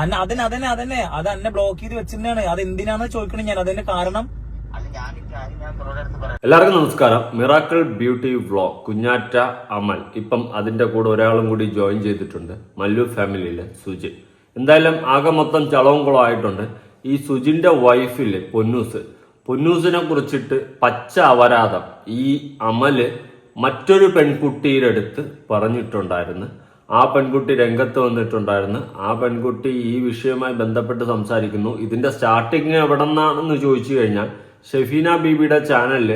അന്ന അതന്നെ അതന്നെ അതന്നെ. അത് എന്നെ ബ്ലോക്ക് ചെയ്ത് വെച്ചിട്ടാണ് അത് എന്തിനാന്ന് ചോദിക്കണം ഞാൻ? അതിന്റെ കാരണം. എല്ലാവർക്കും നമസ്കാരം. Miracle beauty vlog Kunjatta Amal. ഇപ്പം അതിന്റെ കൂടെ ഒരാളും കൂടി ജോയിൻ ചെയ്തിട്ടുണ്ട്. മല്ലു ഫാമിലിയിലെ സുജിൻ. എന്തായാലും ആകെ മൊത്തം ചളവും കുളം ആയിട്ടുണ്ട് ഈ സുജിന്റെ വൈഫിൽ പൊന്നൂസ്. പൊന്നൂസിനെ കുറിച്ചിട്ട് പച്ച അപരാധം ഈ അമൽ മറ്റൊരു പെൺകുട്ടിയുടെ അടുത്ത് പറഞ്ഞിട്ടുണ്ടായിരുന്നു. ആ പെൺകുട്ടി രംഗത്ത് വന്നിട്ടുണ്ടായിരുന്നു. ആ പെൺകുട്ടി ഈ വിഷയവുമായി ബന്ധപ്പെട്ട് സംസാരിക്കുന്നു. ഇതിന്റെ സ്റ്റാർട്ടിങ് എവിടെ നിന്നാണെന്ന് ചോദിച്ചു കഴിഞ്ഞാൽ ഷെഫീന ബീബിയുടെ ചാനലിൽ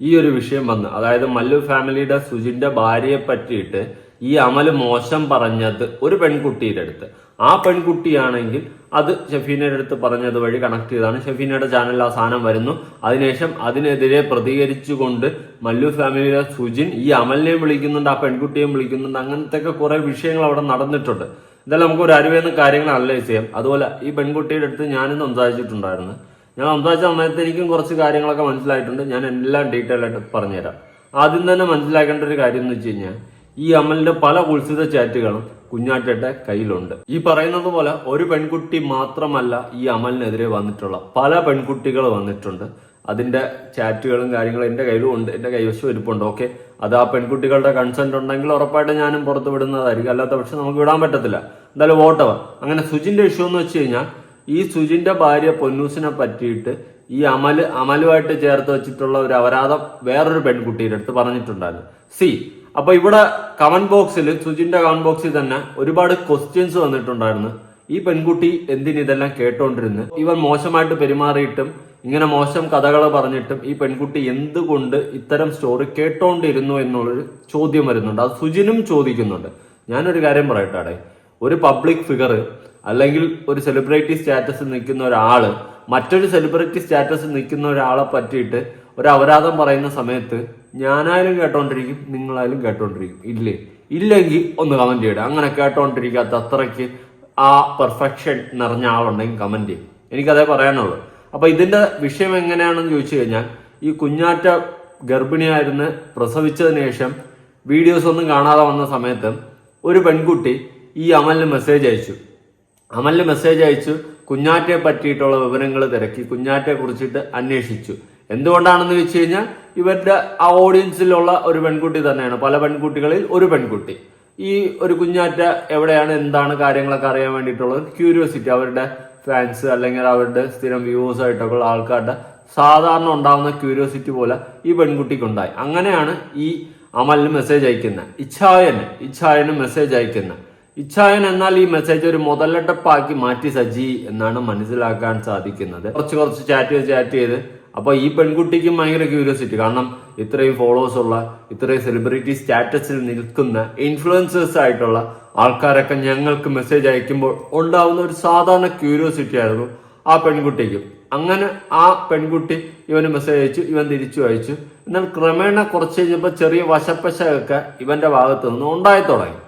ഈ ഒരു വിഷയം വന്ന് അതായത് മല്ലു ഫാമിലിയുടെ സുജിന്റെ ഭാര്യയെ പറ്റിയിട്ട് ഈ അമൽ മോശം പറഞ്ഞത് ഒരു പെൺകുട്ടിയുടെ അടുത്ത്. ആ പെൺകുട്ടിയാണെങ്കിൽ അത് ഷെഫീനയുടെ അടുത്ത് പറഞ്ഞത് വഴി കണക്ട് ചെയ്താണ് ഷെഫീനയുടെ ചാനലിൽ ആ സാധനം വരുന്നു. അതിനുശേഷം അതിനെതിരെ പ്രതികരിച്ചുകൊണ്ട് മല്ലു ഫാമിലിയിലെ സുജിൻ ഈ അമലിനെയും വിളിക്കുന്നുണ്ട് ആ പെൺകുട്ടിയെയും വിളിക്കുന്നുണ്ട്. അങ്ങനത്തെ ഒക്കെ കുറെ വിഷയങ്ങൾ അവിടെ നടന്നിട്ടുണ്ട്. ഇതെല്ലാം നമുക്ക് ഒരു അറിവേന്ന് കാര്യങ്ങൾ അനലൈസ് ചെയ്യാം. അതുപോലെ ഈ പെൺകുട്ടിയുടെ അടുത്ത് ഞാനും സംസാരിച്ചിട്ടുണ്ടായിരുന്നു. ഞാൻ സംസാരിച്ച സമയത്ത് എനിക്കും കുറച്ച് കാര്യങ്ങളൊക്കെ മനസ്സിലായിട്ടുണ്ട്. ഞാൻ എല്ലാം ഡീറ്റെയിൽ ആയിട്ട് പറഞ്ഞുതരാം. ആദ്യം തന്നെ മനസ്സിലാക്കേണ്ട ഒരു കാര്യം എന്ന് വെച്ച് കഴിഞ്ഞാൽ ഈ അമലിന്റെ പല കുൽസിത ചാറ്റുകളും കുഞ്ഞാറ്റയുടെ കയ്യിലുണ്ട്. ഈ പറയുന്നത് പോലെ ഒരു പെൺകുട്ടി മാത്രമല്ല ഈ അമലിനെതിരെ വന്നിട്ടുള്ള പല പെൺകുട്ടികൾ വന്നിട്ടുണ്ട്. അതിന്റെ ചാറ്റുകളും കാര്യങ്ങളും എന്റെ കയ്യിലും ഉണ്ട്. എന്റെ കൈവശം ഇരിപ്പുണ്ട്. ഓക്കെ. അത് ആ പെൺകുട്ടികളുടെ കൺസെന്റ് ഉണ്ടെങ്കിൽ ഉറപ്പായിട്ട് ഞാനും പുറത്ത് വിടുന്നതായിരിക്കും. അല്ലാത്ത പക്ഷെ നമുക്ക് വിടാൻ പറ്റത്തില്ല. എന്തായാലും വോട്ടവർ അങ്ങനെ സുജിന്റെ ഇഷ്യൂ എന്ന് വെച്ച് കഴിഞ്ഞാൽ ഈ സുജിന്റെ ഭാര്യ പൊന്നൂസിനെ പറ്റിയിട്ട് ഈ അമൽ അമലുമായിട്ട് ചേർത്ത് വെച്ചിട്ടുള്ള ഒരു അപരാധം വേറൊരു പെൺകുട്ടിയുടെ അടുത്ത് പറഞ്ഞിട്ടുണ്ടായിരുന്നു. സി അപ്പൊ ഇവിടെ കമന്റ് ബോക്സിൽ സുജിന്റെ കമന്റ് ബോക്സിൽ തന്നെ ഒരുപാട് ക്വസ്റ്റ്യൻസ് വന്നിട്ടുണ്ടായിരുന്നു. ഈ പെൺകുട്ടി എന്തിന് ഇതെല്ലാം കേട്ടോണ്ടിരുന്നു? ഇവൻ മോശമായിട്ട് പെരുമാറിയിട്ടും ഇങ്ങനെ മോശം കഥകൾ പറഞ്ഞിട്ടും ഈ പെൺകുട്ടി എന്തുകൊണ്ട് ഇത്തരം സ്റ്റോറി കേട്ടോണ്ടിരുന്നു എന്നുള്ളൊരു ചോദ്യം വരുന്നുണ്ട്. അത് സുജിനും ചോദിക്കുന്നുണ്ട്. ഞാനൊരു കാര്യം പറയട്ടെ. ഒരു പബ്ലിക് ഫിഗർ അല്ലെങ്കിൽ ഒരു സെലിബ്രിറ്റി സ്റ്റാറ്റസിൽ നിൽക്കുന്ന ഒരാൾ മറ്റൊരു സെലിബ്രിറ്റി സ്റ്റാറ്റസിൽ നിൽക്കുന്ന ഒരാളെ പറ്റിയിട്ട് ഒരു അപരാധം പറയുന്ന സമയത്ത് ഞാനായാലും കേട്ടോണ്ടിരിക്കും നിങ്ങളായാലും കേട്ടോണ്ടിരിക്കും. ഇല്ലേ? ഇല്ലെങ്കിൽ ഒന്ന് കമന്റ് ചെയ്യണം അങ്ങനെ കേട്ടോണ്ടിരിക്കാത്ത അത്രയ്ക്ക് ആ പെർഫെക്ഷൻ നിറഞ്ഞ ആളുണ്ടെങ്കിൽ കമന്റ് ചെയ്യും. എനിക്കതേ പറയാനുള്ളൂ. അപ്പൊ ഇതിന്റെ വിഷയം എങ്ങനെയാണെന്ന് ചോദിച്ചു കഴിഞ്ഞാൽ ഈ കുഞ്ഞാറ്റ ഗർഭിണിയായിരുന്നു പ്രസവിച്ചതിന് ശേഷം വീഡിയോസ് ഒന്നും കാണാതെ വന്ന സമയത്ത് ഒരു പെൺകുട്ടി ഈ അമലിന് മെസ്സേജ് അയച്ചു. അമലിന് മെസ്സേജ് അയച്ചു കുഞ്ഞാറ്റയെ പറ്റിയിട്ടുള്ള വിവരങ്ങൾ തിരക്കി കുഞ്ഞാറ്റയെ കുറിച്ചിട്ട് അന്വേഷിച്ചു. എന്തുകൊണ്ടാണെന്ന് വെച്ച് കഴിഞ്ഞാൽ ഇവരുടെ ആ ഓഡിയൻസിലുള്ള ഒരു പെൺകുട്ടി തന്നെയാണ്. പല പെൺകുട്ടികളിൽ ഒരു പെൺകുട്ടി. ഈ ഒരു കുഞ്ഞാറ്റ എവിടെയാണ്? എന്താണ് കാര്യങ്ങളൊക്കെ അറിയാൻ വേണ്ടിയിട്ടുള്ളത്? ക്യൂരിയോസിറ്റി അവരുടെ ഫാൻസ് അല്ലെങ്കിൽ അവരുടെ സ്ഥിരം വ്യൂവേഴ്സ് ആയിട്ടൊക്കെ ഉള്ള ആൾക്കാരുടെ സാധാരണ ഉണ്ടാകുന്ന ക്യൂരിയോസിറ്റി പോലെ ഈ പെൺകുട്ടിക്ക് ഉണ്ടായി അങ്ങനെയാണ് ഈ അമലിന് മെസ്സേജ് അയക്കുന്നത്. ഇച്ഛായന് ഇച്ഛായന് മെസ്സേജ് അയക്കുന്നത്. ഇച്ഛായൻ എന്നാൽ ഈ മെസ്സേജ് ഒരു മുതലെട്ടപ്പാക്കി മാറ്റി സജി എന്നാണ് മനസ്സിലാക്കാൻ സാധിക്കുന്നത്. കുറച്ച് കുറച്ച് ചാറ്റ് ചെയ്ത് ചാറ്റ് ചെയ്ത് അപ്പൊ ഈ പെൺകുട്ടിക്കും ഭയങ്കര ക്യൂരിയോസിറ്റി കാരണം ഇത്രയും ഫോളോവേഴ്സ് ഉള്ള ഇത്രയും സെലിബ്രിറ്റി സ്റ്റാറ്റസിൽ നിൽക്കുന്ന ഇൻഫ്ലുവൻസേഴ്സ് ആയിട്ടുള്ള ആൾക്കാരൊക്കെ ഞങ്ങൾക്ക് മെസ്സേജ് അയക്കുമ്പോൾ ഉണ്ടാവുന്ന ഒരു സാധാരണ ക്യൂരിയോസിറ്റി ആയിരുന്നു ആ പെൺകുട്ടിക്കും. അങ്ങനെ ആ പെൺകുട്ടി ഇവന് മെസ്സേജ് അയച്ചു ഇവൻ തിരിച്ചു അയച്ചു. എന്നാൽ ക്രമേണ കുറച്ച് കഴിഞ്ഞപ്പോൾ ചെറിയ വശപ്പശയൊക്കെ ഇവന്റെ ഭാഗത്ത് നിന്ന് ഉണ്ടായി തുടങ്ങി.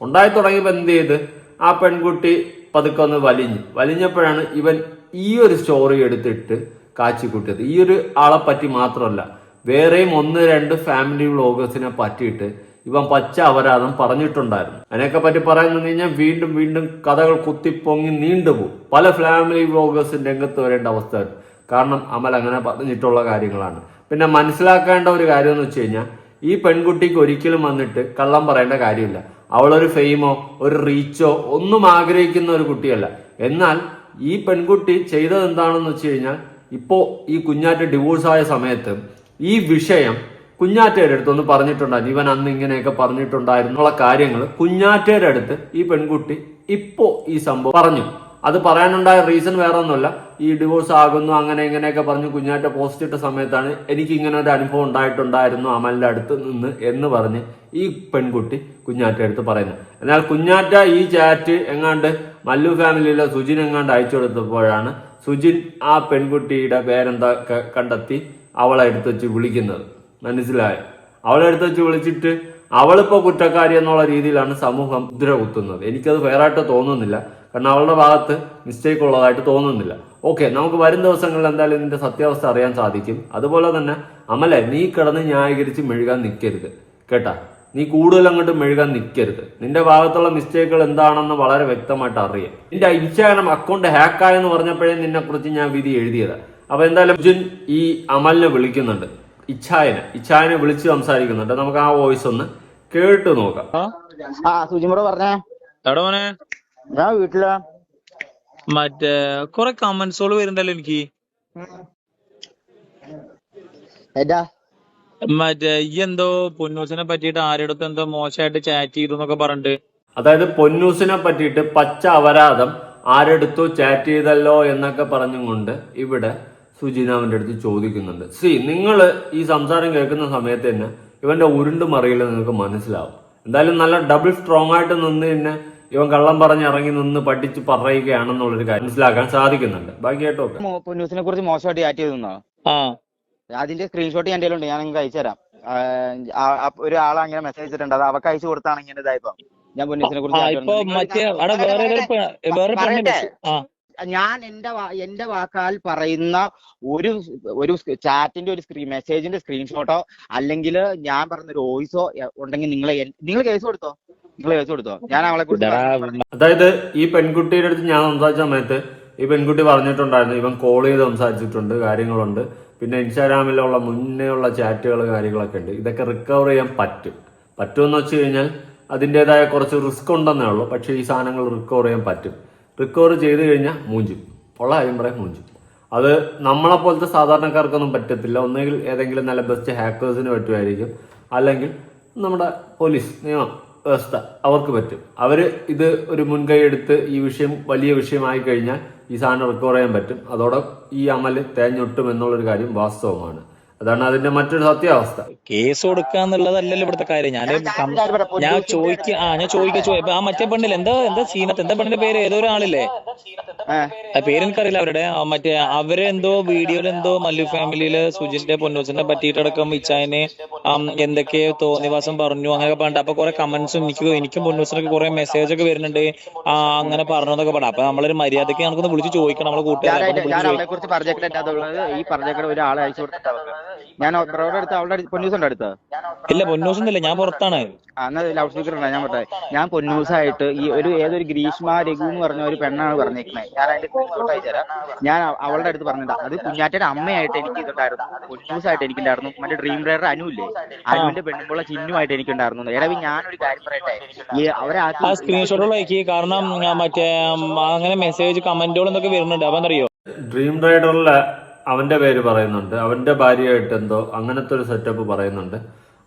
ഉണ്ടായി തുടങ്ങിയപ്പോൾ എന്ത് ചെയ്ത്? ആ പെൺകുട്ടി പതുക്കെ ഒന്ന് വലിഞ്ഞു. വലിഞ്ഞപ്പോഴാണ് ഇവൻ ഈ ഒരു സ്റ്റോറി എടുത്തിട്ട് കാച്ചിക്കൂട്ടിയത്. ഈ ഒരു ആളെ പറ്റി മാത്രമല്ല വേറെയും ഒന്ന് രണ്ട് ഫാമിലി വ്ളോഗേഴ്സിനെ പറ്റിയിട്ട് ഇവൻ പച്ച അപരാധം പറഞ്ഞിട്ടുണ്ടായിരുന്നു. അതിനൊക്കെ പറ്റി പറയാൻ കഴിഞ്ഞാൽ വീണ്ടും വീണ്ടും കഥകൾ കുത്തിപ്പൊങ്ങി നീണ്ടുപോകും പല ഫാമിലി വ്ളോഗേഴ്സും രംഗത്ത് വരേണ്ട അവസ്ഥ കാരണം അമൽ അങ്ങനെ പറഞ്ഞിട്ടുള്ള കാര്യങ്ങളാണ്. പിന്നെ മനസ്സിലാക്കേണ്ട ഒരു കാര്യം എന്ന് വെച്ച് കഴിഞ്ഞാൽ ഈ പെൺകുട്ടിക്ക് ഒരിക്കലും വന്നിട്ട് കള്ളം പറയേണ്ട കാര്യമില്ല. അവളൊരു ഫെയിമോ ഒരു റീച്ചോ ഒന്നും ആഗ്രഹിക്കുന്ന ഒരു കുട്ടിയല്ല. എന്നാൽ ഈ പെൺകുട്ടി ചെയ്തത് എന്താണെന്ന് വെച്ച് കഴിഞ്ഞാൽ ഇപ്പോ ഈ കുഞ്ഞാറ്റ ഡിവോഴ്സായ സമയത്ത് ഈ വിഷയം കുഞ്ഞാറ്റയുടെ അടുത്ത് ഒന്ന് പറഞ്ഞിട്ടുണ്ടായിരുന്നു ഇവൻ അന്ന് ഇങ്ങനെയൊക്കെ പറഞ്ഞിട്ടുണ്ടായിരുന്നുള്ള കാര്യങ്ങൾ കുഞ്ഞാറ്റയുടെ അടുത്ത് ഈ പെൺകുട്ടി ഇപ്പോൾ ഈ സംഭവം പറഞ്ഞു. അത് പറയാനുണ്ടായ റീസൺ വേറെ ഒന്നുമല്ല ഈ ഡിവോഴ്സ് ആകുന്നു അങ്ങനെ ഇങ്ങനെയൊക്കെ പറഞ്ഞു കുഞ്ഞാറ്റ പോസ്റ്റ് ഇട്ട സമയത്താണ് എനിക്ക് ഇങ്ങനെ ഒരു അനുഭവം ഉണ്ടായിട്ടുണ്ടായിരുന്നു അമലിന്റെ അടുത്ത് നിന്ന് എന്ന് പറഞ്ഞ് ഈ പെൺകുട്ടി കുഞ്ഞാറ്റ അടുത്ത് പറയുന്നു എന്നാൽ കുഞ്ഞാറ്റ ഈ ചാറ്റ് എങ്ങാണ്ട് മല്ലു ഫാമിലിയിലെ സുജിൻ എങ്ങാണ്ട് അയച്ചു കൊടുത്തപ്പോഴാണ് സുജിൻ ആ പെൺകുട്ടിയുടെ പേരെന്താ കണ്ടെത്തി അവളെ എടുത്ത് വെച്ച് വിളിക്കുന്നത്. മനസ്സിലായോ? അവളെ എടുത്ത് വെച്ച് വിളിച്ചിട്ട് അവളിപ്പോ കുറ്റക്കാരി എന്നുള്ള രീതിയിലാണ് സമൂഹം മുദ്ര കുത്തുന്നത് എനിക്കത് ഫെയറായിട്ട് തോന്നുന്നില്ല. കാരണം അവളുടെ ഭാഗത്ത് മിസ്റ്റേക്ക് ഉള്ളതായിട്ട് തോന്നുന്നില്ല. ഓക്കെ നമുക്ക് വരും ദിവസങ്ങളിൽ എന്തായാലും ഇതിന്റെ സത്യാവസ്ഥ അറിയാൻ സാധിക്കും. അതുപോലെ തന്നെ അമലെ നീ കിടന്ന് ന്യായീകരിച്ച് മെഴുകാൻ നിൽക്കരുത്. കേട്ടാ? നീ കൂടുതൽ അങ്ങോട്ട് മെഴുകാൻ നിൽക്കരുത്. നിന്റെ ഭാഗത്തുള്ള മിസ്റ്റേക്കുകൾ എന്താണെന്ന് വളരെ വ്യക്തമായിട്ട് അറിയാം. നിന്റെ ഇൻസ്റ്റാഗ്രാം അക്കൗണ്ട് ഹാക്കായെന്ന് പറഞ്ഞപ്പോഴേ നിന്നെ കുറിച്ച് ഞാൻ വിധി എഴുതിയത്. അപ്പൊ എന്തായാലും അർജുൻ ഈ അമലിനെ വിളിക്കുന്നുണ്ട്. ഇച്ഛായനെ. ഇച്ഛായനെ വിളിച്ച് സംസാരിക്കുന്നുണ്ട്. നമുക്ക് ആ വോയിസ് ഒന്ന് കേട്ട് നോക്കാം. ആ സുജിമുറ പറഞ്ഞേ. എവിടെ മോനെ. ഞാൻ വീട്ടിലാ. മറ്റേ കൊറേ കമന്റ്സുകൾ വരുന്നുണ്ടല്ലോ എനിക്ക്. ഏതാ മറ്റേ ഈ എന്തോ പൊന്നൂസിനെ പറ്റിയിട്ട് ആരുടെ എന്തോ മോശമായിട്ട് ചാറ്റ് ചെയ്തു എന്നൊക്കെ പറഞ്ഞിട്ട്. അതായത് പൊന്നൂസിനെ പറ്റിയിട്ട് പച്ച അപരാധം ആരെടുത്തോ ചാറ്റ് ചെയ്തല്ലോ എന്നൊക്കെ പറഞ്ഞുകൊണ്ട് ഇവിടെ സുജിനാവിന്റെ അടുത്ത് ചോദിക്കുന്നുണ്ട്. സി നിങ്ങൾ ഈ സംസാരം കേൾക്കുന്ന സമയത്ത് തന്നെ ഇവന്റെ ഉരുണ്ട് മറിയില്ല നിങ്ങൾക്ക് മനസ്സിലാവും. എന്തായാലും നല്ല ഡബിൾ സ്ട്രോങ് ആയിട്ട് നിന്ന് തന്നെ ഇവൻ കള്ളം പറഞ്ഞ് ഇറങ്ങി നിന്ന് പഠിച്ച് പറയുകയാണെന്നുള്ളൊരു കാര്യം മനസ്സിലാക്കാൻ സാധിക്കുന്നുണ്ട്. ബാക്കി കേട്ടോ പൊന്നൂസിനെ കുറിച്ച് മോശമായിട്ട് ചാറ്റ് ചെയ്തെന്നോ ആ. അതിന്റെ സ്ക്രീൻഷോട്ട് ഞാൻ ഉണ്ട് ഞാൻ നിങ്ങൾക്ക് അയച്ചു തരാം. ഒരു ആൾ അങ്ങനെ മെസ്സേജ് അയച്ചിട്ടുണ്ട് അത് അവക്ക് അയച്ചു കൊടുത്താണ് ഇങ്ങനെ ഇതായപ്പോ ഞാൻ പൊന്നീസിനെ ആ കുറിച്ച് ഞാൻ എന്റെ എന്റെ വാക്കാൽ പറയുന്ന ഒരു ഒരു ചാറ്റിന്റെ ഒരു സ്ക്രീൻ മെസ്സേജിന്റെ സ്ക്രീൻഷോട്ടോ അല്ലെങ്കിൽ ഞാൻ പറഞ്ഞ ഒരു വോയിസോ ഉണ്ടെങ്കിൽ നിങ്ങൾ നിങ്ങൾ കേസ് കൊടുത്തോ? നിങ്ങൾ കേസ് കൊടുത്തോ? ഞാൻ അവളെ കുറിച്ച് അതായത് ഈ പെൺകുട്ടിയുടെ അടുത്ത് ഞാൻ സംസാരിച്ച സമയത്ത് ഈ പെൺകുട്ടി പറഞ്ഞിട്ടുണ്ടായിരുന്നു. ഇവൻ കോൾ ചെയ്ത് സംസാരിച്ചിട്ടുണ്ട് കാര്യങ്ങളുണ്ട്. പിന്നെ ഇൻസ്റ്റാഗ്രാമിലുള്ള മുന്നേ ഉള്ള ചാറ്റുകൾ കാര്യങ്ങളൊക്കെ ഉണ്ട്. ഇതൊക്കെ റിക്കവർ ചെയ്യാൻ പറ്റും. പറ്റുമെന്ന് വെച്ച് കഴിഞ്ഞാൽ അതിന്റെതായ കുറച്ച് റിസ്ക് ഉണ്ടെന്നേ ഉള്ളൂ. പക്ഷേ ഈ സാധനങ്ങൾ റിക്കവർ ചെയ്യാൻ പറ്റും. റിക്കവർ ചെയ്ത് കഴിഞ്ഞാൽ മൂഞ്ചും. ഉള്ള കാര്യം പറയാൻ മൂഞ്ചും. അത് നമ്മളെ പോലത്തെ സാധാരണക്കാർക്കൊന്നും പറ്റത്തില്ല. ഒന്നുകിൽ ഏതെങ്കിലും നല്ല ബെസ്റ്റ് ഹാക്കേഴ്സിന് പറ്റുമായിരിക്കും. അല്ലെങ്കിൽ നമ്മുടെ പോലീസ് നിയമ. വ്യവസ്ഥ അവർക്ക് പറ്റും. അവർ ഇത് ഒരു മുൻകൈ എടുത്ത് ഈ വിഷയം വലിയ വിഷയമായി കഴിഞ്ഞാൽ ഈ സാധനം റിക്കവർ ചെയ്യാൻ പറ്റും. അതോടെ ഈ അമൽ തേഞ്ഞൊട്ടും എന്നുള്ളൊരു കാര്യം വാസ്തവമാണ്. അതാണ് അതിന്റെ മറ്റൊരു സത്യാവസ്ഥ. കേസ് കൊടുക്കുക എന്നുള്ളതല്ലല്ലോ ഇവിടുത്തെ കാര്യം. ഞാൻ ഞാൻ ചോദിക്ക ആ ഞാൻ ചോദിക്ക ആ മറ്റേ പെണ്ണില്ല? എന്താ എന്താ സീനത്ത് എന്താ പെണ്ണിന്റെ പേര്? ഏതോ ഒരാളില്ലേ? ആ. പേര് എനിക്കറിയില്ല അവരുടെ. ആ മറ്റേ അവരെന്തോ എന്തോ വീഡിയോയിൽ എന്തോ മല്ലു ഫാമിലിയിൽ സുജിന്റെ പൊന്നൂസിനെ പറ്റിയിട്ടടക്കം ഇച്ചായനെ എന്തൊക്കെ എന്തൊക്കെയോ തോന്നിവാസം പറഞ്ഞു അങ്ങനെ പറഞ്ഞിട്ട്. അപ്പൊ കുറെ കമന്റ്സും എനിക്ക് എനിക്കും പൊന്നൂസിനൊക്കെ കുറെ മെസ്സേജ് ഒക്കെ വരുന്നുണ്ട്. ആ അങ്ങനെ പറഞ്ഞു എന്നൊക്കെ പറഞ്ഞു. അപ്പൊ നമ്മളൊരു മര്യാദയ്ക്ക് നമുക്കൊന്ന് വിളിച്ച് ചോദിക്കണം നമ്മളെ കൂട്ടുകാരെ ഈ പറഞ്ഞേക്കുന്ന ഒരാളെ അയച്ചു കൊടുത്തിട്ട് ഞാൻ ബ്രോയുടെ അടുത്ത് അവളുടെ അടുത്ത് പൊന്നൂസുണ്ട് അടുത്ത്. ചോദിക്കണം. ഇല്ല പൊന്നൂസൊന്നുമില്ല ഞാൻ പുറത്താണ്. അന്ന് ലൗഡ് സ്പീക്കർ ഉണ്ട് ഞാൻ പറഞ്ഞത് ഞാൻ പൊന്നൂസായിട്ട് ഈ ഒരു ഏതൊരു ഗ്രീഷ്മ രഘു എന്ന് പറഞ്ഞ ഒരു പെണ്ണാണ് പറഞ്ഞേക്കുന്നത് ഞാൻ അതിന്റെ സ്ക്രീൻഷോട്ട് അയച്ചുതരാം ഞാൻ അവ- അവളുടെ അടുത്ത് പറഞ്ഞിട്ട്. അത് കുഞ്ഞാറ്റയുടെ അമ്മയായിട്ട് എനിക്ക് ഇതുണ്ടായിരുന്നു. പൊന്നൂസായിട്ട് എനിക്കുണ്ടായിരുന്നു. മറ്റേ ഡ്രീം റൈഡർ അനുവില്ലേ അനുവിന്റെ പെണ്ണുമ്പോള ചിന്നുമായിട്ട് എനിക്ക് എനിക്കുണ്ടായിരുന്നു ഇടവി ഞാനൊരു കാര്യം പറയട്ടെ. ഈ അവരെ ആ സ്ക്രീൻഷോട്ടുകൾ അയക്കി കാരണം മറ്റേ അങ്ങനെ മെസ്സേജ് കമന്റുകൾ എന്നൊക്കെ വരുന്നുണ്ട്? അപ്പൊ എന്തറിയോ? ഡ്രീം റൈഡറിലെ അവന്റെ പേര് പറയുന്നുണ്ട്. അവന്റെ ഭാര്യയായിട്ട് എന്തോ അങ്ങനത്തെ ഒരു സെറ്റപ്പ് പറയുന്നുണ്ട്.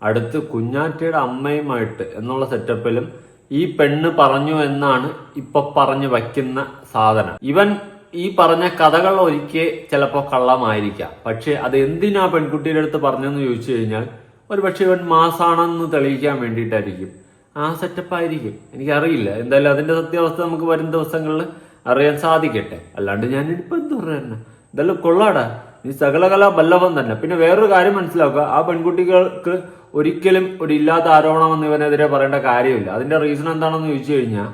അടുത്ത് കുഞ്ഞാറ്റയുടെ അമ്മയുമായിട്ട് എന്നുള്ള സെറ്റപ്പിലും ഈ പെണ്ണ് പറഞ്ഞു എന്നാണ് ഇപ്പൊ പറഞ്ഞു വയ്ക്കുന്ന സാധനം. ഇവൻ ഈ പറഞ്ഞ കഥകൾ ഒരിക്കൽ ചിലപ്പോൾ കള്ളമായിരിക്കാം. പക്ഷെ അത് എന്തിനാ പെൺകുട്ടിയുടെ അടുത്ത് പറഞ്ഞെന്ന് ചോദിച്ചു കഴിഞ്ഞാൽ ഒരു പക്ഷെ ഇവൻ മാസാണെന്ന് തെളിയിക്കാൻ വേണ്ടിയിട്ടായിരിക്കും. ആ സെറ്റപ്പ് ആയിരിക്കും. എനിക്കറിയില്ല. എന്തായാലും അതിന്റെ സത്യാവസ്ഥ നമുക്ക് വരും ദിവസങ്ങളിൽ അറിയാൻ സാധിക്കട്ടെ. അല്ലാണ്ട് ഞാൻ ഇപ്പൊ എന്ത് പറയുന്നത് ഇതെല്ലാം കൊള്ളാടാ. നീ സകലകല ബല്ലവൻ തന്നെ. പിന്നെ വേറൊരു കാര്യം മനസ്സിലാക്കുക. ആ പെൺകുട്ടികൾക്ക് ഒരിക്കലും ഒരു ഇല്ലാത്ത ആരോപണമെന്ന് ഇവനെതിരെ പറയേണ്ട കാര്യമില്ല. അതിന്റെ റീസൺ എന്താണെന്ന് ചോദിച്ചു കഴിഞ്ഞാൽ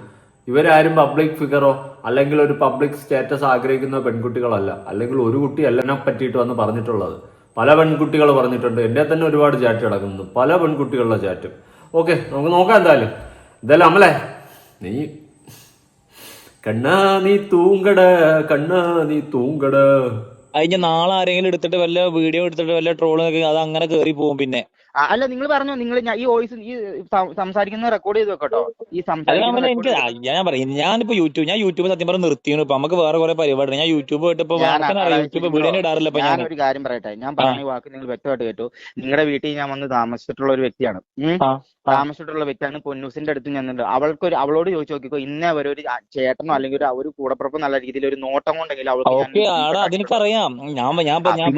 ഇവരാരും പബ്ലിക് ഫിഗറോ അല്ലെങ്കിൽ ഒരു പബ്ലിക് സ്റ്റാറ്റസ് ആഗ്രഹിക്കുന്ന പെൺകുട്ടികളല്ല. അല്ലെങ്കിൽ ഒരു കുട്ടി അല്ലെന്നെ പറ്റിയിട്ട് വന്ന് പറഞ്ഞിട്ടുള്ളത്. പല പെൺകുട്ടികൾ പറഞ്ഞിട്ടുണ്ട്. എന്റെ തന്നെ ഒരുപാട് ചാറ്റ് കിടക്കുന്നു പല പെൺകുട്ടികളുടെ ചാറ്റും. ഓക്കെ നമുക്ക് നോക്കാം എന്തായാലും. എന്തായാലും അമലേ നീ കണ്ണാ നീ തൂങ്കട കണ്ണാ നീ തൂങ്കട. അതിന് നാളെ ആരെങ്കിലും എടുത്തിട്ട് വല്ല വീഡിയോ എടുത്തിട്ട് വല്ല ട്രോളൊക്കെ അത് അങ്ങനെ കേറി പോകും പിന്നെ. അല്ല നിങ്ങൾ പറഞ്ഞു നിങ്ങൾ ഈ വോയിസ് ഈ സംസാരിക്കുന്ന റെക്കോർഡ് ചെയ്ത് വെക്കട്ടോ. ഈ എനിക്ക് ഞാൻ പറയും ഞാനിപ്പോ യൂട്യൂബ് ഞാൻ യൂട്യൂബ് സത്യം പറഞ്ഞ് നിർത്തിയാണ് ഇപ്പൊ. നമുക്ക് വേറെ കുറെ പരിപാടി ഞാൻ യൂട്യൂബ് ഞാൻ അതായത് യൂട്യൂബ് വീഡിയോ ഇടാറില്ല ഞാൻ ഒരു കാര്യം പറയട്ടെ. ഞാൻ പറഞ്ഞ വാക്ക് നിങ്ങൾ വ്യക്തമായിട്ട് കേട്ടു. നിങ്ങളുടെ വീട്ടിൽ ഞാൻ വന്ന് താമസിച്ചിട്ടുള്ള ഒരു വ്യക്തിയാണ്. താമസിച്ചിട്ടുള്ള വ്യക്തിയാണ് പൊന്നൂസിന്റെ അടുത്ത് ചെന്നിട്ടുണ്ട് അവൾക്ക് ഒരു അവളോട് ചോദിച്ചു നോക്കിക്കോ ഇന്നേ വരെ ഒരു ചേട്ടനോ അല്ലെങ്കിൽ ഒരു ഒരു കൂടപ്പുറപ്പോ നല്ല രീതിയിൽ ഒരു നോട്ടം കൊണ്ടെങ്കിലും അവൾക്ക് ഞാൻ അതെനിക്കറിയാം ഞാൻ ഞാൻ ഞാൻ.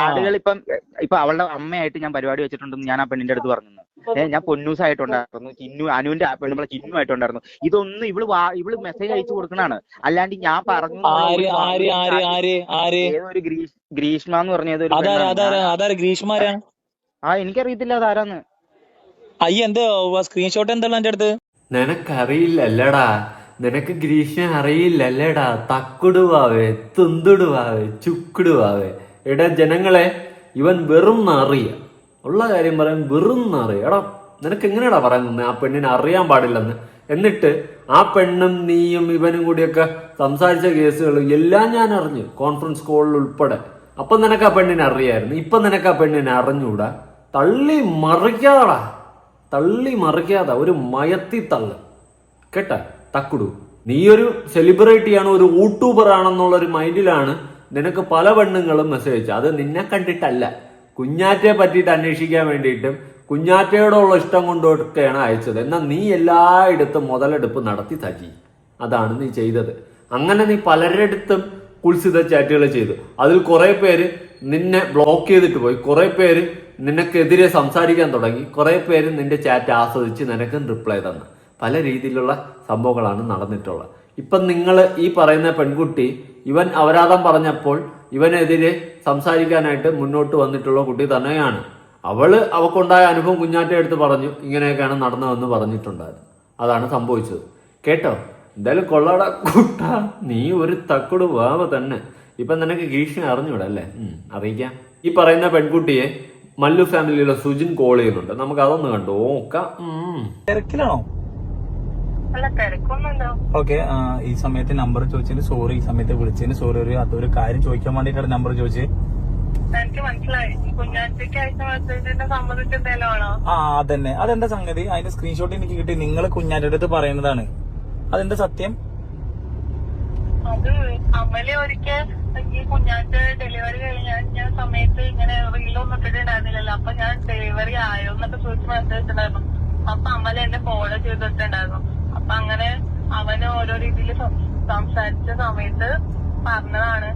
ആളുകൾ ഇപ്പം ഇപ്പൊ അവളുടെ അമ്മയായിട്ട് ഞാൻ പരിപാടി വെച്ചിട്ടുണ്ടെന്ന് ഞാൻ ആ പെണ്ണിന്റെ അടുത്ത് പറഞ്ഞു. ഏ ഞാൻ പൊന്നൂസായിട്ടുണ്ടായിരുന്നു. ചിന്നു അനുവിന്റെ പെണ്ണുമ്പളെ ചിന്നുമായിട്ടുണ്ടായിരുന്നു ഇതൊന്നും ഇവൾ വാ- ഇവൾ മെസ്സേജ് അയച്ചു കൊടുക്കണാണ് അല്ലാണ്ട് ഞാൻ പറഞ്ഞു ഏതൊരു ഗ്രീഷ്മ എന്ന് പറഞ്ഞ ഏതൊരു ഗ്രീഷ്മാരാ? ആ എനിക്കറിയത്തില്ല അതാരാന്ന്. അയ്യ എന്തോ സ്ക്രീൻഷോട്ട് എന്താണ് എന്റെ അടുത്ത്. നിനക്കറിയില്ലല്ലടാ. നിനക്ക് ഗ്രീഷ്മ അറിയില്ലല്ലേടാ. തക്കുടുവാവേ തുന്തുടുവാവേ ചുക്കുടുവാവേ. എടാ ജനങ്ങളെ ഇവൻ വെറും നാറിയ. ഉള്ള കാര്യം പറയാൻ വെറും നാറിയ എടാ നിനക്ക് എങ്ങനെയാടാ പറയാൻ നിന്ന്? ആ പെണ്ണിനെ അറിയാൻ പാടില്ലെന്ന്. എന്നിട്ട് ആ പെണ്ണും നീയും ഇവനും കൂടിയൊക്കെ സംസാരിച്ച കേസുകൾ എല്ലാം ഞാൻ അറിഞ്ഞു കോൺഫറൻസ് കോളിൽ ഉൾപ്പെടെ. അപ്പൊ നിനക്ക് ആ പെണ്ണിനെ അറിയായിരുന്നു. ഇപ്പൊ നിനക്ക് ആ പെണ്ണിനെ അറിഞ്ഞൂടാ. തള്ളി മറിക്കാതാടാ തള്ളി മറിക്കാതെ. ഒരു മയത്തി തള്ള്. കേട്ട? തക്കുടു. നീ ഒരു സെലിബ്രിറ്റിയാണ് ഒരു യൂട്യൂബർ ആണെന്നുള്ള ഒരു മൈൻഡിലാണ് നിനക്ക് പല പെണ്ണുങ്ങളും മെസ്സേജ് അത് നിന്നെ കണ്ടിട്ടല്ല. കുഞ്ഞാറ്റയെ പറ്റിയിട്ട് അന്വേഷിക്കാൻ വേണ്ടിയിട്ടും കുഞ്ഞാറ്റയോടുള്ള ഇഷ്ടം കൊണ്ടൊക്കെയാണ് അയച്ചത്. എന്നാൽ നീ എല്ലായിടത്തും മുതലെടുപ്പ് നടത്തി തജി അതാണ് നീ ചെയ്തത്. അങ്ങനെ നീ പലരിടത്തും കുൽസിത ചാറ്റുകൾ ചെയ്തു. അതിൽ കുറെ പേര് നിന്നെ ബ്ലോക്ക് ചെയ്തിട്ട് പോയി. കുറെ പേര് നിനക്കെതിരെ സംസാരിക്കാൻ തുടങ്ങി. കുറെ പേര് നിന്റെ ചാറ്റ് ആസ്വദിച്ച് നിനക്കും റിപ്ലൈ തന്നു. പല രീതിയിലുള്ള സംഭവങ്ങളാണ് നടന്നിട്ടുള്ളത്. ഇപ്പം നിങ്ങൾ ഈ പറയുന്ന പെൺകുട്ടി ഇവൻ അവരാധം പറഞ്ഞപ്പോൾ ഇവനെതിരെ സംസാരിക്കാനായിട്ട് മുന്നോട്ട് വന്നിട്ടുള്ള കുട്ടി തന്നെയാണ്. അവൾ അവക്കുണ്ടായ അനുഭവം കുഞ്ഞാറ്റ എടുത്ത് പറഞ്ഞു ഇങ്ങനെയൊക്കെയാണ് നടന്നതെന്ന് പറഞ്ഞിട്ടുണ്ടായിരുന്നു. അതാണ് സംഭവിച്ചത്. കേട്ടോ? എന്തായാലും കൊള്ളട കുട്ട. നീ ഒരു തക്കുട് വാവ തന്നെ. ഇപ്പൊ നിനക്ക് ഭീഷണി അറിഞ്ഞൂടെ അല്ലേ? അറിയിക്കാം. ഈ പറയുന്ന പെൺകുട്ടിയെ മല്ലു ഫാമിലിയിലെ സുജിൻ കോൾ ചെയ്യുന്നുണ്ട്. നമുക്ക് അതൊന്ന് കണ്ടു നോക്കാം. ഉം. തിരക്കിലാണോ? ഓക്കെ ഈ സമയത്ത് നമ്പർ ചോദിച്ചതിന് സോറി ഈ സമയത്ത് വിളിച്ചതിന് സോറി ഒരു അതൊരു കാര്യം ചോദിക്കാൻ വേണ്ടിട്ടാണ് നമ്പർ ചോദിച്ചത്. എനിക്ക് മനസ്സിലായി. ആ അതന്നെ. അതെന്താ സംഗതി? അതിന്റെ സ്ക്രീൻഷോട്ട് എനിക്ക് കിട്ടി. നിങ്ങൾ കുഞ്ഞാറ്റയുടെ അടുത്ത് പറയുന്നതാണ്. അതെന്താ സത്യം? അത് അമലെ ഒരിക്കൽ ഈ കുഞ്ഞാറ്റ ഡെലിവറി കഴിഞ്ഞ ഞാൻ സമയത്ത് ഇങ്ങനെ റീലൊന്നും ഇട്ടിട്ടുണ്ടായിരുന്നില്ലല്ലോ. അപ്പൊ ഞാൻ ഡെലിവറി ആയോ എന്നൊക്കെ ചോദിച്ച് മെസ്സേജ് ഉണ്ടായിരുന്നു അപ്പൊ അമ്മല എന്നെ ഫോളോ ചെയ്തിട്ടുണ്ടായിരുന്നു. അപ്പൊ അങ്ങനെ അവന് ഓരോ രീതിയിൽ സംസാരിച്ച സമയത്ത് പറഞ്ഞതാണ്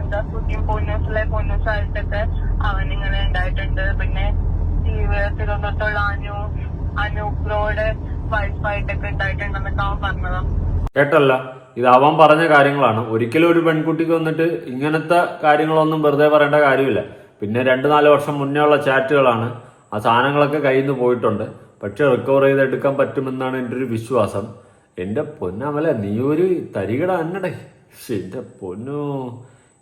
എന്താ സുഖ്യം പൊന്നൂസിലെ പൊന്നൂസായിട്ടൊക്കെ ഇങ്ങനെ ഉണ്ടായിട്ടുണ്ട്. പിന്നെ തിരുവനന്തപുരത്തുള്ള അനു അനൂപ്രോയുടെ വൈഫായിട്ടൊക്കെ ഉണ്ടായിട്ടുണ്ടെന്നൊക്കെ അവൻ പറഞ്ഞതാ. കേട്ടല്ല ഇത് അവൻ പറഞ്ഞ കാര്യങ്ങളാണ്. ഒരിക്കലും ഒരു പെൺകുട്ടിക്ക് വന്നിട്ട് ഇങ്ങനത്തെ കാര്യങ്ങളൊന്നും വെറുതെ പറയേണ്ട കാര്യമില്ല. പിന്നെ രണ്ട് നാല് വർഷം മുന്നേ ഉള്ള ചാറ്റുകളാണ് ആ സാധനങ്ങളൊക്കെ കയ്യിൽ നിന്ന് പോയിട്ടുണ്ട്. പക്ഷെ റിക്കവർ ചെയ്തെടുക്കാൻ പറ്റുമെന്നാണ് എന്റെ ഒരു വിശ്വാസം എന്റെ പൊന്നമല നീ ഒരു തരികട അന്നടേ. ശ്ശെ, എന്റെ പൊന്നു.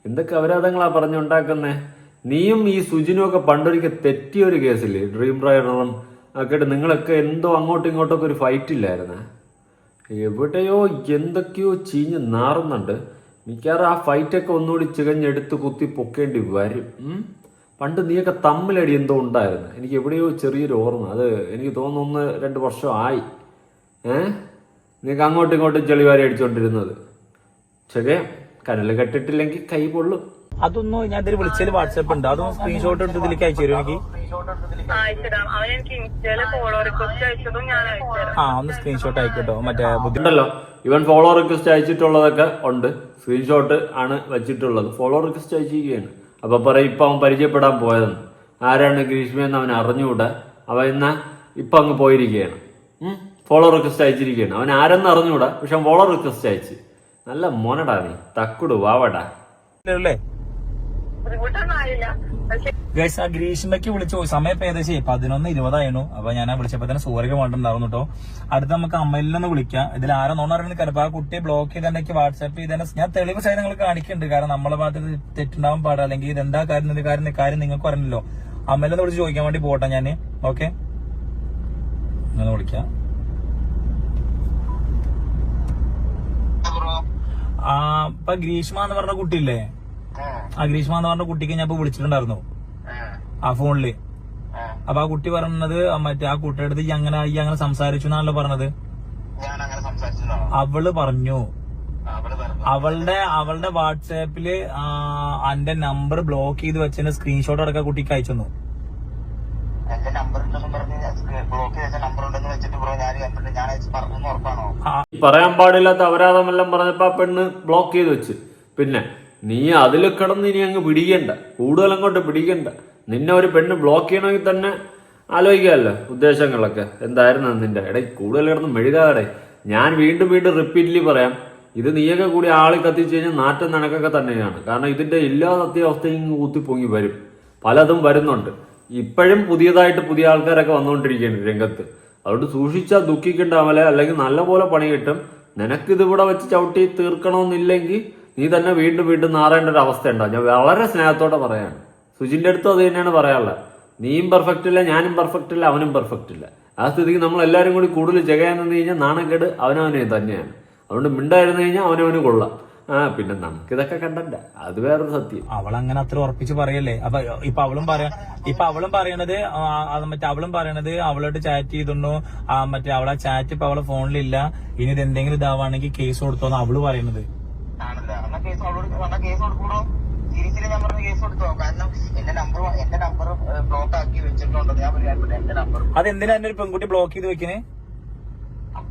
എന്തൊക്കെ അപരാധങ്ങളാ പറഞ്ഞുണ്ടാക്കുന്നേ? നീയും ഈ സുജിനും ഒക്കെ പണ്ടൊരിക്കൽ തെറ്റിയ ഒരു കേസിൽ ഡ്രീം റൈഡറും ഒക്കെ നിങ്ങളൊക്കെ എന്തോ അങ്ങോട്ടും ഇങ്ങോട്ടൊക്കെ ഒരു ഫൈറ്റ് ഇല്ലായിരുന്നേ? എവിടെയോ എന്തൊക്കെയോ ചീഞ്ഞ് നാറുന്നുണ്ട്. മിക്കവാറും ആ ഫൈറ്റൊക്കെ ഒന്നുകൂടി ചികഞ്ഞെടുത്ത് കുത്തി പൊക്കേണ്ടി വരും? പണ്ട് നീയൊക്കെ തമ്മിലടി എന്തോ ഉണ്ടായിരുന്നു. എനിക്ക് എവിടെയോ ചെറിയൊരു ഓർമ്മ. അത് എനിക്ക് തോന്നുന്നു ഒന്ന് രണ്ട് വർഷം ആയി. ഏ? നീക്ക് അങ്ങോട്ടും ഇങ്ങോട്ടും ചെളിവാരി അടിച്ചോണ്ടിരുന്നത്. ചെറിയ കനൽ കെട്ടിട്ടില്ലെങ്കിൽ കൈ പൊള്ളും. അതൊന്നും ഞാൻ ഇതിൽ വിളിച്ചതിൽ വാട്സപ്പ് ഉണ്ട്. അതൊന്നും സ്ക്രീൻഷോട്ട് എടുത്ത് ഇതിലേക്ക് അയച്ചു തരും എനിക്ക്? അയച്ചിടാം അവൻ എനിക്ക് ഇൻസ്റ്റയിൽ ഫോളോ റിക്വസ്റ്റ് അയച്ചതും ഞാൻ അയച്ചുതരാം. ആ ഒന്ന് സ്ക്രീൻഷോട്ട് അയക്കട്ടോ. മറ്റേ ബുദ്ധിമുട്ടല്ലോ ഉണ്ടല്ലോ. ഇവൻ ഫോളോ റിക്വസ്റ്റ് അയച്ചിട്ടുള്ളതൊക്കെ ഉണ്ട്. സ്ക്രീൻഷോട്ട് ആണ് വെച്ചിട്ടുള്ളത്. ഫോളോ റിക്വസ്റ്റ് അയച്ചിരിക്കുകയാണ്. അപ്പൊ പറയും ഇപ്പൊ അവൻ പരിചയപ്പെടാൻ പോയതെന്ന് ആരാണ് ഗ്രീഷ്മയെന്ന് അവൻ അറിഞ്ഞുകൂടാ? അവൻ ഇന്ന് ഇപ്പൊ അങ്ങ് പോയിരിക്കുകയാണ്. ഫോളോ റിക്വസ്റ്റ് അയച്ചിരിക്കുകയാണ്. അവൻ ആരെന്ന് അറിഞ്ഞുകൂടാ പക്ഷെ ഫോളോ റിക്വസ്റ്റ് അയച്ച്. നല്ല മോനടാ നീ തക്കുടു വാവടാ. അല്ലേ ഗൈസ് ആ ഗ്രീഷ്മയ്ക്ക് വിളിച്ചു. സമയം ഇപ്പൊ ഏകദേശം പതിനൊന്ന് ഇരുപതായിരുന്നു അപ്പൊ ഞാൻ വിളിച്ചപ്പോ തന്നെ സൂര്യ വേണ്ടിണ്ടായിരുന്നു കേട്ടോ അടുത്ത് നമുക്ക് അമ്മയിലൊന്ന് വിളിക്കാം. ഇതിൽ ആരാ നോണ അറിയുന്ന കാര്യം ആ കുട്ടിയെ ബ്ലോക്ക് ചെയ്തെനിക്ക് വാട്സ്ആപ്പ് ചെയ്ത് ഞാൻ തെളിവ് സൈഡ് നിങ്ങൾ കാണിക്കുന്നുണ്ട്. കാരണം നമ്മളെ ഭാഗത്ത് തെറ്റുണ്ടാവാൻ പാടില്ല. അല്ലെങ്കിൽ ഇതെന്താ കാര്യം? ഇതിന്റെ കാര്യം കാര്യം നിങ്ങൾക്ക് അറിഞ്ഞല്ലോ അമ്മയിലൊന്ന് വിളിച്ച് ചോദിക്കാൻ വേണ്ടി പോട്ടെ ഞാൻ ഓക്കെ ഒന്ന് വിളിക്കാം. ആ ഇപ്പൊ ഗ്രീഷ്മ എന്ന് പറഞ്ഞ കുട്ടിയില്ലേ? ആ ഗ്രീഷ്മ എന്ന് പറഞ്ഞ കുട്ടിക്ക് ഞാൻ ഇപ്പൊ വിളിച്ചിട്ടുണ്ടായിരുന്നു. ആ ഫോണിൽ. അപ്പൊ ആ കുട്ടി പറഞ്ഞത് മറ്റേ ആ കുട്ടിയുടെ അടുത്ത് ഈ അങ്ങനെ ഈ അങ്ങനെ സംസാരിച്ചു എന്നാണല്ലോ പറഞ്ഞത്? ഞാൻ അങ്ങനെ സംസാരിച്ചതാണോ? അവൾ പറഞ്ഞു. അവളുടെ അവളുടെ വാട്സാപ്പിൽ എന്റെ അന്റെ നമ്പർ ബ്ലോക്ക് ചെയ്ത് വെച്ചതിന്റെ സ്ക്രീൻഷോട്ട് അടക്കം കുട്ടിക്ക് അയച്ചു തന്നു എന്റെ നമ്പർ ബ്ലോക്ക് ചെയ്ത നമ്പർ ഉണ്ടെന്ന് വെച്ചിട്ട് ബ്രോ ഞാൻ കണ്ടിട്ട് ഞാൻ അയച്ച് പറഞ്ഞു ഉറപ്പാണോ? ഈ പറയാൻ പാടില്ലാത്ത അപരാധമെല്ലാം പറഞ്ഞപ്പോ ആ പെണ്ണ് ബ്ലോക്ക് ചെയ്ത് വെച്ച്. പിന്നെ നീ അതിൽ കിടന്ന് ഇനി അങ്ങ് പിടിക്കണ്ട. കൂടുതൽ അങ്ങോട്ട് പിടിക്കണ്ട. നിന്നെ ഒരു പെണ്ണ് ബ്ലോക്ക് ചെയ്യണമെങ്കിൽ തന്നെ ആലോചിക്കാമല്ലോ ഉദ്ദേശങ്ങളൊക്കെ. എന്തായിരുന്നു നിന്റെ? എടേ കൂടുതൽ കിടന്ന് മെഴുകാതെ. ഞാൻ വീണ്ടും വീണ്ടും റിപ്പീറ്റ്ലി പറയാം ഇത് നീയൊക്കെ കൂടി ആളി കത്തിച്ചു കഴിഞ്ഞാൽ നാറ്റം നിനക്കൊക്കെ തന്നെയാണ്. കാരണം ഇതിന്റെ എല്ലാ സത്യാവസ്ഥയും ഇങ്ങ് കുത്തിപ്പൊങ്ങി വരും. പലതും വരുന്നുണ്ട്. ഇപ്പോഴും പുതിയതായിട്ട് പുതിയ ആൾക്കാരൊക്കെ വന്നുകൊണ്ടിരിക്കുകയാണ് രംഗത്ത്. അതുകൊണ്ട് സൂക്ഷിച്ചാൽ ദുഃഖിക്കേണ്ട അമലെ അല്ലെങ്കിൽ നല്ലപോലെ പണി കിട്ടും. നിനക്കിതിവിടെ വെച്ച് ചവിട്ടി തീർക്കണമെന്നില്ലെങ്കിൽ നീ തന്നെ വീണ്ടും വീണ്ടും നാറേണ്ട ഒരു അവസ്ഥ ഉണ്ടാവും ഞാൻ വളരെ സ്നേഹത്തോടെ പറയാണ് സുജിന്റെ അടുത്തും അത് തന്നെയാണ് പറയാനുള്ളത്. നീയും പെർഫെക്റ്റ് ഇല്ല ഞാനും പെർഫെക്റ്റ് ഇല്ല അവനും പെർഫെക്റ്റ് ഇല്ല. ആ സ്ഥിതിക്ക് നമ്മൾ എല്ലാവരും കൂടി കൂടുതൽ ജഗയാൻ നിന്ന് കഴിഞ്ഞാൽ നാണക്കേട് അവനവനെ തന്നെയാണ്. അതുകൊണ്ട് മിണ്ടായിരുന്നു കഴിഞ്ഞാൽ അവനവന് കൊള്ളാം. ആ പിന്നെ നമുക്ക് ഇതൊക്കെ കണ്ടല്ല അത് വേറൊരു സത്യം. അവൾ അങ്ങനെ അത്ര ഉറപ്പിച്ച് പറയല്ലേ? അപ്പൊ ഇപ്പൊ അവളും പറയാ ഇപ്പൊ അവളും പറയണത് മറ്റേ അവളും പറയണത് അവളോട്ട് ചാറ്റ് ചെയ്തിരുന്നു. ആ മറ്റേ അവളെ ചാറ്റ് ഇപ്പൊ അവളെ ഫോണിലില്ല. ഇനി ഇത് എന്തെങ്കിലും ഇതാവാണെങ്കിൽ കേസ് കൊടുത്തോന്ന് അവൾ പറയണത്. ആണല്ലേ? കേസ് അവളോട് കേസ് കൊടുക്കൂടോ സീരീസിൽ ഞാൻ പറഞ്ഞ കേസ് കൊടുത്തോ കാരണം എന്റെ നമ്പർ എന്റെ നമ്പർ ബ്ലോക്ക് ആക്കി വെച്ചിട്ടുണ്ട്. ഞാൻ പറയാൻ എന്റെ നമ്പർ അതെന്തിനാ എന്നെ ഒരു പെൺകുട്ടി ബ്ലോക്ക് ചെയ്ത് വെക്കണേ?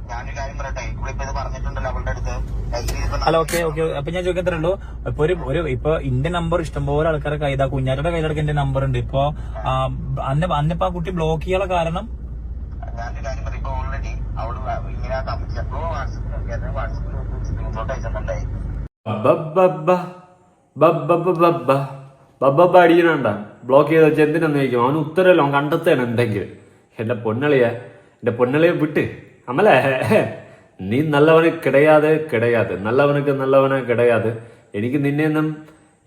ഞാനൊരു കാര്യം പറയട്ടെ? ഇവളിപ്പോ ഇത് പറഞ്ഞിട്ടുണ്ടല്ലോ അവളുടെ അടുത്ത്. അല്ല ഓക്കെ ഓക്കെ അപ്പൊ ഞാൻ ചോദിക്കത്തേ ഉള്ളൂ. ഇപ്പൊ ഒരു ഒരു ഇപ്പൊ ഇന്റെ നമ്പർ ഇഷ്ടംപോലെ ആൾക്കാരെ കൈതാ കുഞ്ഞാറ്റയുടെ കയ്യിലടക്കം എന്റെ നമ്പർ ഉണ്ട്. ഇപ്പൊ ആ, അന്നെ അന്നിപ്പോ ആ കുട്ടി ബ്ലോക്ക് ചെയ്യാനുള്ള കാരണം? ഞാനൊരു കാര്യം പറയും ഇപ്പൊ ഓൾറെഡി അവൾ ഇങ്ങനെ സ്ക്രീൻഷോട്ട് അയച്ചിട്ടുണ്ടായി. ബബ്ബ അടിക്കണണ്ട ബ്ലോക്ക് ചെയ്ത് വെച്ചാൽ എന്തിനാന്ന് ചോദിക്കും. അവന് ഉത്തരവല്ലോ അവൻ കണ്ടെത്താണ് എന്തെങ്കിലും. എന്റെ പൊന്നളിയ എന്റെ പൊന്നളിയെ വിട്ട്. അമലേ നീ നല്ലവന് കിടയാതെ കിടയാതെ. നല്ലവനക്ക് നല്ലവനെ കിടയാതെ. എനിക്ക് നിന്നെയൊന്നും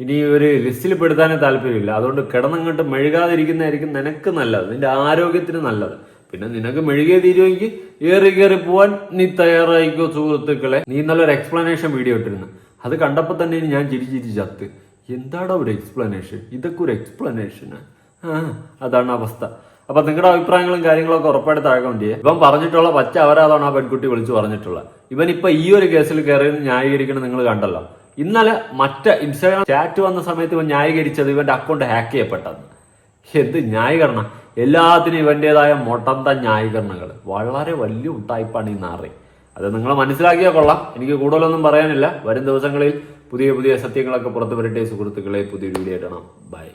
ഇനി ഒരു ലിസ്റ്റിൽ പെടുത്താനേ താല്പര്യമില്ല. അതുകൊണ്ട് കിടന്നങ്ങോട്ട് മെഴുകാതിരിക്കുന്നതായിരിക്കും നിനക്ക് നല്ലത്. നിന്റെ ആരോഗ്യത്തിന് നല്ലത്. പിന്നെ നിനക്ക് മെഴുകിയ തീരുമെങ്കിൽ ഏറി കയറി പോവാൻ നീ തയ്യാറായിക്കോ സുഹൃത്തുക്കളെ. നീ നല്ലൊരു എക്സ്പ്ലനേഷൻ വീഡിയോ ഇട്ടിരുന്നു. അത് കണ്ടപ്പോൾ തന്നെ ഞാൻ ചിരി ചിരി ചത്ത്. എന്താടാ ഒരു എക്സ്പ്ലനേഷൻ ഇതൊക്കെ ഒരു എക്സ്പ്ലനേഷനാ ആ? അതാണ് അവസ്ഥ. അപ്പൊ നിങ്ങളുടെ അഭിപ്രായങ്ങളും കാര്യങ്ങളും ഒക്കെ ഉറപ്പായിട്ട് താഴെ കൊണ്ടേ ഇവൻ പറഞ്ഞിട്ടുള്ള പച്ച അവരാതാണ് ആ പെൺകുട്ടി വിളിച്ചു പറഞ്ഞിട്ടുള്ളത്. ഇവൻ ഇപ്പൊ ഈ ഒരു കേസിൽ കയറി ന്യായീകരിക്കണം നിങ്ങൾ കണ്ടല്ലോ. ഇന്നലെ മറ്റ ഇൻസ്റ്റാഗ്രാം ചാറ്റ് വന്ന സമയത്ത് ഇവൻ ന്യായീകരിച്ചത് ഇവന്റെ അക്കൗണ്ട് ഹാക്ക് ചെയ്യപ്പെട്ടത്. എന്ത് ന്യായീകരണം? എല്ലാത്തിനും ഇവന്റേതായ മൊട്ടന്ത ന്യായീകരണങ്ങൾ വളരെ വലിയ ഉട്ടായ്പാണ് ഈ നാറി അത് നിങ്ങൾ മനസ്സിലാക്കിയാൽ കൊള്ളാം. എനിക്ക് കൂടുതലൊന്നും പറയാനില്ല. വരും ദിവസങ്ങളിൽ പുതിയ പുതിയ സത്യങ്ങളൊക്കെ പുറത്തു വരട്ടെ. സുഹൃത്തുക്കളെ പുതിയ വീഡിയോ ഇടണം ബൈ